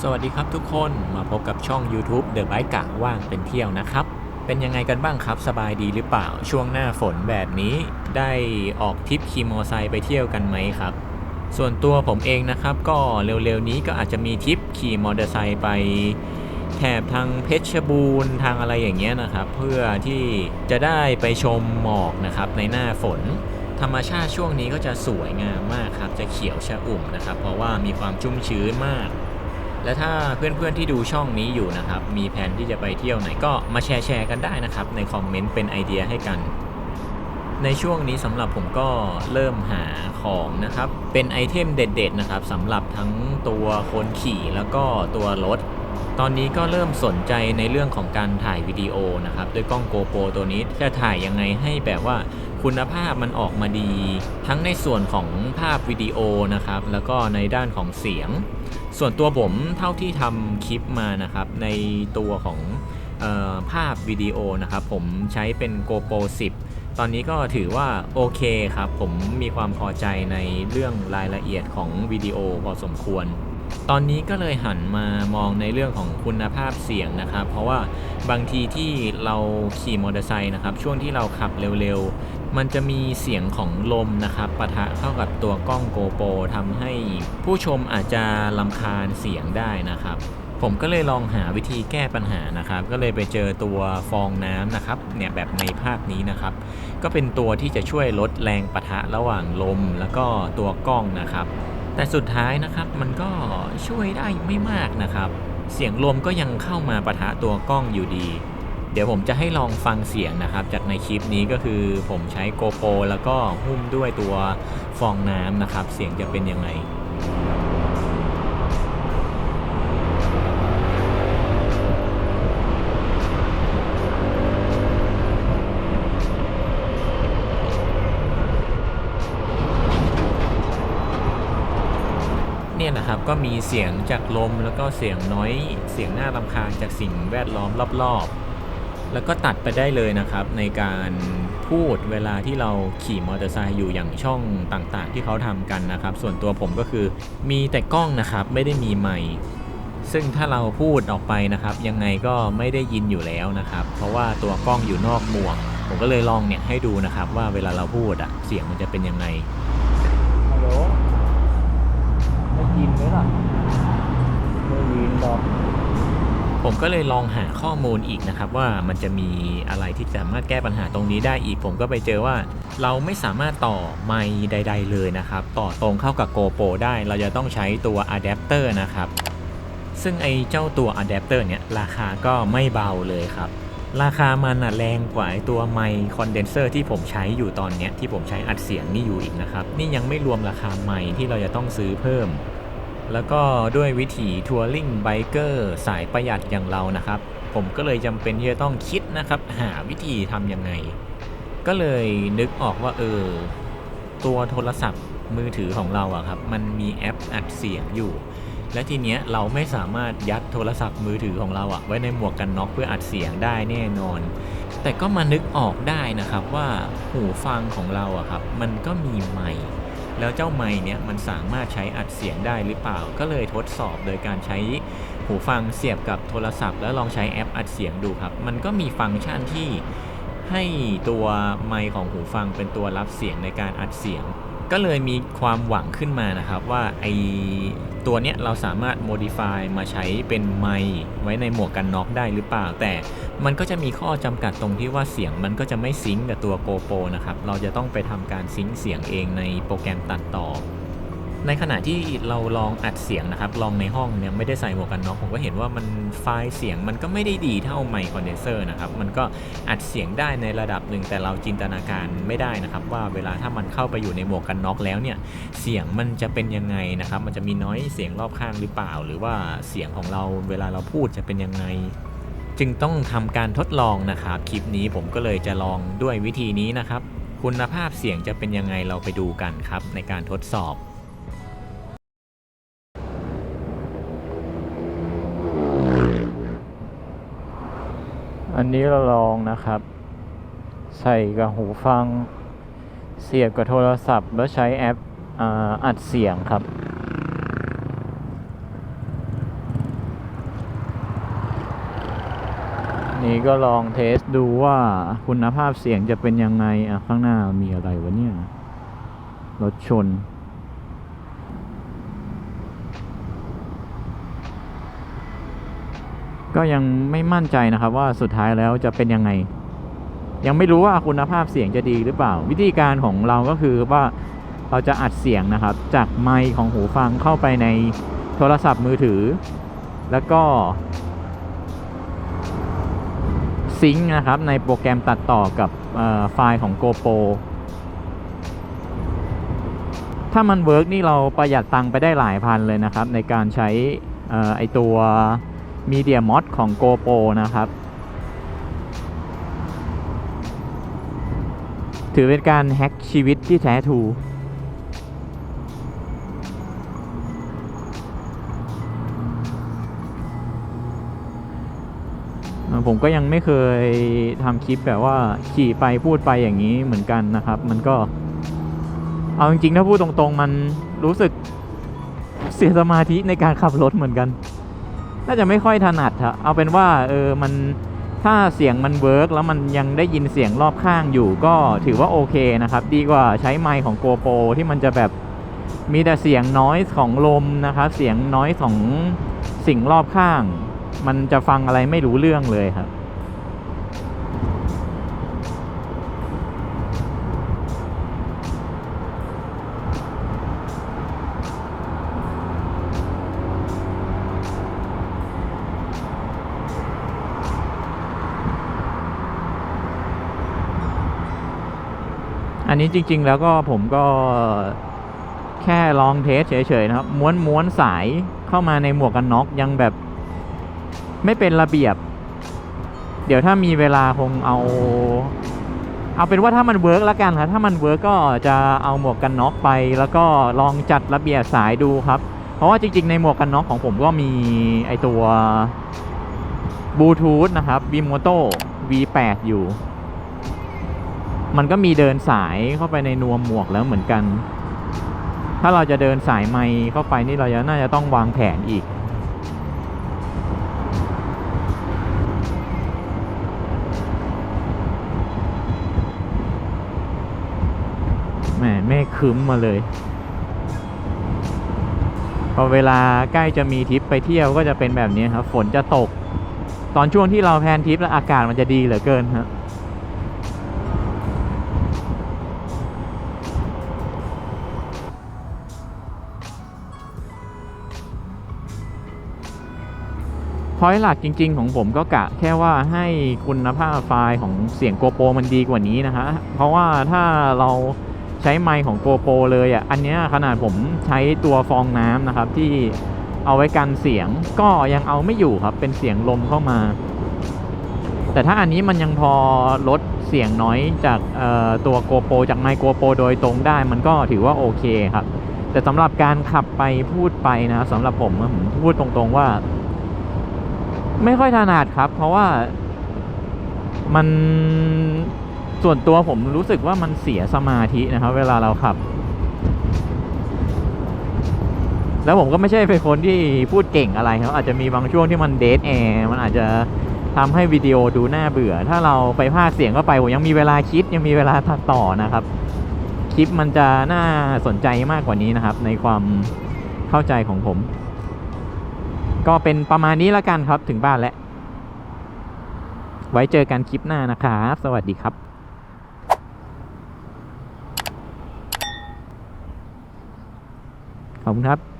สวัสดีครับทุกคนมาพบกับช่อง YouTube The Bike กะว่างเป็นเที่ยวนะครับ เป็นยังไงกันบ้างครับสบายดีหรือเปล่าช่วงหน้าฝนแบบนี้ได้ออกทริปขี่มอไซค์ไปเที่ยวกันไหมครับ ส่วนตัวผมเองนะครับก็เร็วๆนี้ก็อาจจะมีทริปขี่มอเตอร์ไซค์ไปแถบทางเพชรบูรณ์ทางอะไรอย่างเงี้ยนะครับ เพื่อที่จะได้ไปชมหมอกนะครับในหน้าฝนธรรมชาติช่วงนี้ก็จะสวยงามมากครับจะเขียวชะอุ่มนะครับ เพราะว่ามีความชุ่มชื้นมาก และถ้าเพื่อนๆที่ดูช่องนี้อยู่นะครับ มีแผนที่จะไปเที่ยวไหนก็มาแชร์แชร์กันได้นะครับ ในคอมเมนต์เป็นไอเดียให้กัน ในช่วงนี้สำหรับผมก็เริ่มหาของนะครับ เป็นไอเทมเด็ดๆนะครับสำหรับทั้งตัวคนขี่แล้วก็ตัวรถ ตอนนี้ก็เริ่มสนใจในเรื่องของการถ่ายวิดีโอนะครับ ด้วยกล้อง GoPro ตัวนี้จะถ่ายยังไงให้แบบว่า คุณภาพมันออกมาดี ทั้งในส่วนของภาพวิดีโอนะครับ แล้วก็ในด้านของเสียง ส่วนตัวผมเท่าที่ทำคลิปมานะครับ ในตัวของออภาพวิดีโอนะครับ ผมใช้เป็น GoPro 10 ตอนนี้ก็ถือว่าโอเคครับ ผมมีความพอใจในเรื่องรายละเอียดของวิดีโอพอสมควรตอนนี้ก็เลยหันมามองในเรื่องของคุณภาพเสียงนะครับ เพราะว่าบางทีที่เราขี่มอเตอร์ไซค์นะครับ ช่วงที่เราขับเร็ว มันจะมีเสียงของลมนะครับปะทะเข้ากับตัวกล้องโกโปรทำให้ผู้ชมอาจจะลำคาญเสียงได้นะครับ ผมก็เลยลองหาวิธีแก้ปัญหานะครับ ก็เลยไปเจอตัวฟองน้ำนะครับเนี่ยแบบในภาพนี้นะครับ ก็เป็นตัวที่จะช่วยลดแรงปะทะระหว่างลม แล้วก็ตัวกล้องนะครับ แต่สุดท้ายนะครับมันก็ช่วยได้ไม่มากนะครับ เสียงลมก็ยังเข้ามาปะทะตัวกล้องอยู่ดี เดี๋ยวผมจะให้ลองฟังเสียงนะครับ จากในคลิปนี้ก็คือผมใช้ GoPro แล้วก็หุ้มด้วยตัวฟองน้ำนะครับ เสียงจะเป็นยังไงเนี่ยนะครับก็มีเสียงจากลมแล้วก็เสียงน้อย เสียงหน่ารำคาญจากสิ่งแวดล้อมรอบๆ แล้วก็ตัดไปได้เลยนะครับในการพูดเวลาที่เราขี่มอเตอร์ไซค์อยู่อย่างช่องต่างๆ ที่เขาทำกันนะครับ ส่วนตัวผมก็คือมีแต่กล้องนะครับไม่ได้มีไมค์ซึ่งถ้าเราพูดออกไปนะครับ ยังไงก็ไม่ได้ยินอยู่แล้วนะครับ เพราะว่าตัวกล้องอยู่นอกหมวก ผมก็เลยลองเนี่ยให้ดูนะครับ ว่าเวลาเราพูดอะเสียงมันจะเป็นยังไงฮัลโหลได้ยินไหมล่ะได้ยินดอก ผมก็เลยลองหาข้อมูลอีกนะครับ ว่ามันจะมีอะไรที่สามารถแก้ปัญหาตรงนี้ได้อีก ผมก็ไปเจอว่าเราไม่สามารถต่อไมค์ใด ๆ เลยนะครับ ต่อตรงเข้ากับ GoPro ได้ เราจะต้องใช้ตัวอะแดปเตอร์นะครับ ซึ่งไอ้เจ้าตัวอะแดปเตอร์เนี่ยราคาก็ไม่เบาเลยครับ ราคามันน่ะแรงกว่าไอตัวไมค์คอนเดนเซอร์ที่ผมใช้อยู่ตอนเนี้ยที่ผมใช้อัดเสียงนี่อยู่อีกนะครับ นี่ยังไม่รวมราคาไมค์ที่เราจะต้องซื้อเพิ่ม แล้วก็ด้วยวิถีทัวริงไบเกอร์สายประหยัดอย่างเรานะครับ ผมก็เลยจำเป็นที่จะต้องคิดนะครับ หาวิธีทำยังไง ก็เลยนึกออกว่าเออ ตัวโทรศัพท์มือถือของเราอะครับ มันมีแอปอัดเสียงอยู่ และทีเนี้ยเราไม่สามารถยัดโทรศัพท์มือถือของเราอะไว้ในหมวกกันน็อกเพื่ออัดเสียงได้แน่นอน แต่ก็มานึกออกได้นะครับว่าหูฟังของเราอะครับ มันก็มีไมค์ แล้วเจ้าไม้เนี่ยมันสามารถใช้อัดเสียงได้หรือเปล่า ก็เลยทดสอบโดยการใช้หูฟังเสียบกับโทรศัพท์ แล้วลองใช้แอปอัดเสียงดูครับ มันก็มีฟังก์ชันที่ให้ตัวไมค์ของหูฟังเป็นตัวรับเสียงในการอัดเสียง ก็เลยมีความหวังขึ้นมานะครับว่าไอ ตัวเนี้ยเราสามารถ modify มาใช้เป็นไมค์ไว้ในหมวกกันน็อกได้หรือเปล่า แต่มันก็จะมีข้อจำกัดตรงที่ว่าเสียงมันก็จะไม่ซิงกับตัว GoPro นะครับ เราจะต้องไปทำการซิงเสียงเองในโปรแกรมตัดต่อ ในขณะที่เราลองอัดเสียงนะครับ ลองในห้องเนี่ยไม่ได้ใส่หมวกกันน็อกผมก็เห็นว่ามันไฟล์เสียงมันก็ไม่ได้ดีเท่าไมค์คอนเดนเซอร์นะครับ มันก็อัดเสียงได้ในระดับหนึ่งแต่เราจินตนาการไม่ได้นะครับ ว่าเวลาถ้ามันเข้าไปอยู่ในหมวกกันน็อกแล้วเนี่ยเสียงมันจะเป็นยังไงนะครับ มันจะมีน้อยเสียงรอบข้างหรือเปล่า หรือว่าเสียงของเราเวลาเราพูดจะเป็นยังไงจึงต้องทำการทดลองนะครับ คลิปนี้ผมก็เลยจะลองด้วยวิธีนี้นะครับ คุณภาพเสียงจะเป็นยังไงเราไปดูกันครับ ในการทดสอบันนี้เราลองนะครับ ใส่กับหูฟัง เสียบกับโทรศัพท์ แล้วใช้แอปอัดเสียงครับ นี่ก็ลองเทสดูว่าคุณภาพเสียงจะเป็นยังไงอะข้างหน้ามีอะไรวะเนี่ยรถชน ก็ยังไม่มั่นใจนะครับว่าสุดท้ายแล้วจะเป็นยังไง ยังไม่รู้ว่าคุณภาพเสียงจะดีหรือเปล่า วิธีการของเราก็คือว่าเราจะอัดเสียงนะครับ จากไมค์ของหูฟังเข้าไปในโทรศัพท์มือถือ แล้วก็ซิงค์นะครับในโปรแกรมตัดต่อกับไฟล์ของ GoPro ถ้ามันเวิร์กนี่เราประหยัดตังค์ไปได้หลายพันเลยนะครับ ในการใช้เอ่ อไอตัว Media Mod ของ GoPro นะครับ ถือเป็นการแฮ็กชีวิตที่แท้ทูผมก็ยังไม่เคยทำคลิปแบบว่าขี่ไปพูดไปอย่างนี้เหมือนกันนะครับ มันก็ เอาจริงๆ ถ้าพูดตรงๆ มันรู้สึกเสียสมาธิในการขับรถเหมือนกัน น่าจะไม่ค่อยถนัดอะเอาเป็นว่าเออมันถ้าเสียงมันเวิร์กแล้วมันยังได้ยินเสียงรอบข้างอยู่ก็ถือว่าโอเคนะครับ ดีกว่าใช้ไมค์ของ GoPro ที่มันจะแบบมีแต่เสียงน้อยของลมนะครับ เสียงน้อยของสิ่งรอบข้าง มันจะฟังอะไรไม่รู้เรื่องเลยครับ อันนี้จริง ๆ แล้วก็ผมก็แค่ลองเทสเฉยๆนะครับ ม้วนม้วนสายเข้ามาในหมวกกันน็อกยังแบบ ไม่เป็นระเบียบ เดี๋ยวถ้ามีเวลาคงเอา เอาเป็นว่าถ้ามันเวิร์กแล้วกันครับถ้ามันเวิร์กก็จะเอาหมวกกันน็อกไป แล้วก็ลองจัดระเบียบสายดูครับ เพราะว่าจริง ๆ ในหมวกกันน็อกของผมก็มีไอตัวบลูทูธนะครับ Vimoto V8 อยู่ มันก็มีเดินสายเข้าไปในนวมหมวกแล้วเหมือนกัน ถ้าเราจะเดินสายไมค์เข้าไปนี่เราจะน่าจะต้องวางแผนอีก แหมเมฆครึ้มมาเลย พอเวลาใกล้จะมีทริปไปเที่ยวก็จะเป็นแบบนี้ครับ ฝนจะตก ตอนช่วงที่เราแพนทริปแล้วอากาศมันจะดีเหลือเกินครับ พอยหลักจริง ๆ ของผมก็กะแค่ว่าให้คุณภาพไฟล์ของเสียงโกโปรมันดีกว่านี้นะฮะ เพราะว่าถ้าเราใช้ไมค์ของโกโปรเลยอะ อันนี้ขนาดผมใช้ตัวฟองน้ำนะครับที่เอาไว้กันเสียงก็ยังเอาไม่อยู่ครับ เป็นเสียงลมเข้ามา แต่ถ้าอันนี้มันยังพอลดเสียงน้อยจากตัวโกโปรจากไมค์โกโปรโดยตรงได้มันก็ถือว่าโอเคครับ แต่สำหรับการขับไปพูดไปนะสำหรับผมผมพูดตรงๆว่า ไม่ค่อยถนัดครับ เพราะว่ามันส่วนตัวผมรู้สึกว่ามันเสียสมาธินะครับ เวลาเราขับ แล้วผมก็ไม่ใช่เป็นคนที่พูดเก่งอะไรครับ อาจจะมีบางช่วงที่มันเดทแอร์มันอาจจะทำให้วิดีโอดูน่าเบื่อ ถ้าเราไปพากย์เสียงเข้าไปผมยังมีเวลาคิดยังมีเวลาตัดต่อนะครับ คลิปมันจะน่าสนใจมากกว่านี้นะครับ ในความเข้าใจของผม ก็เป็นประมาณนี้แล้วกันครับถึงบ้านแล้ว ไว้เจอกันคลิปหน้านะครับ สวัสดีครับขอบคุณครับ